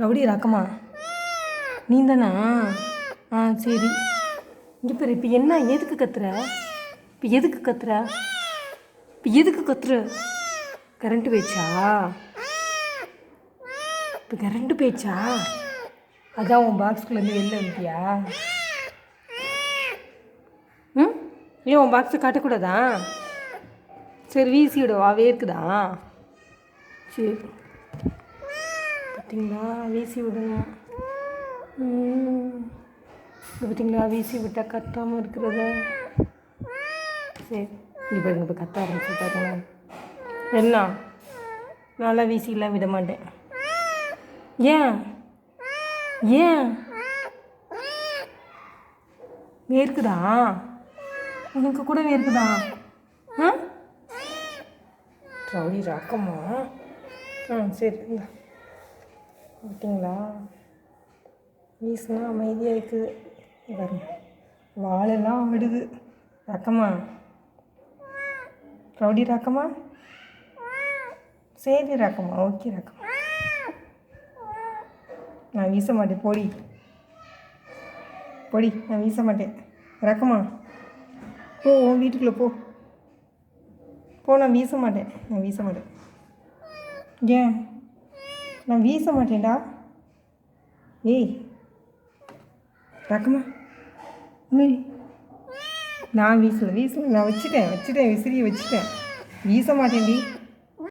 Rowdy ராக்கமா நீ தானா ஆ சரி. இங்கே பேர் இப்போ என்ன எதுக்கு கத்துற? இப்போ எதுக்கு கத்துற? இப்போ எதுக்கு கத்துற? கரண்ட்டு போயிடுச்சா? இப்போ கரண்ட்டு போயிடுச்சா? அதான் உன் பாக்ஸ்குள்ளேருந்து வெளில வந்துட்டியா? ம்? ஏன் உன் பாக்ஸை காட்டக்கூடாதா? சரி வீசி விடவா வேர்க்குதா சரி. பார்த்தீங்களா? வீசி விடணும் இது பார்த்தீங்களா? வீசி விட்டால் கத்தாமல் இருக்கிறத. சரி இப்போ பாருங்க இப்போ கத்த ஆரம்பிச்சுட்டாங்க என்ன? நல்லா வீசிலாம் விட மாட்டேன். ஏன்? ஏன்? வேர்க்குதா? உனக்கு கூட வேர்க்குதா? ஆ? ரவுடி ராக்கம்மா. ஆ சரி ஓகேங்களா? பார்த்தீங்களா வீசுனா அமைதியாக இருக்குது வரும் வாழெல்லாம் விடுது ரக்கமா ரவுடி ரக்கமா சரி ரக்கம்மா. ஓகே ராக்கம்மா. நான் வீச மாட்டேன். பொடி. பொடி. நான் வீச மாட்டேன். ரக்கமா போ உன் வீட்டுக்குள்ளே போ. போ நான் வீச மாட்டேன். நான் வீச மாட்டேன். ஏன்? நான் வீச மாட்டேன்டா. ஏய் ரக்கமா நான் வீசல வீசல நான் வச்சுட்டேன் வச்சுட்டேன் விசிறியை வச்சுட்டேன். வீச மாட்டேன்டி.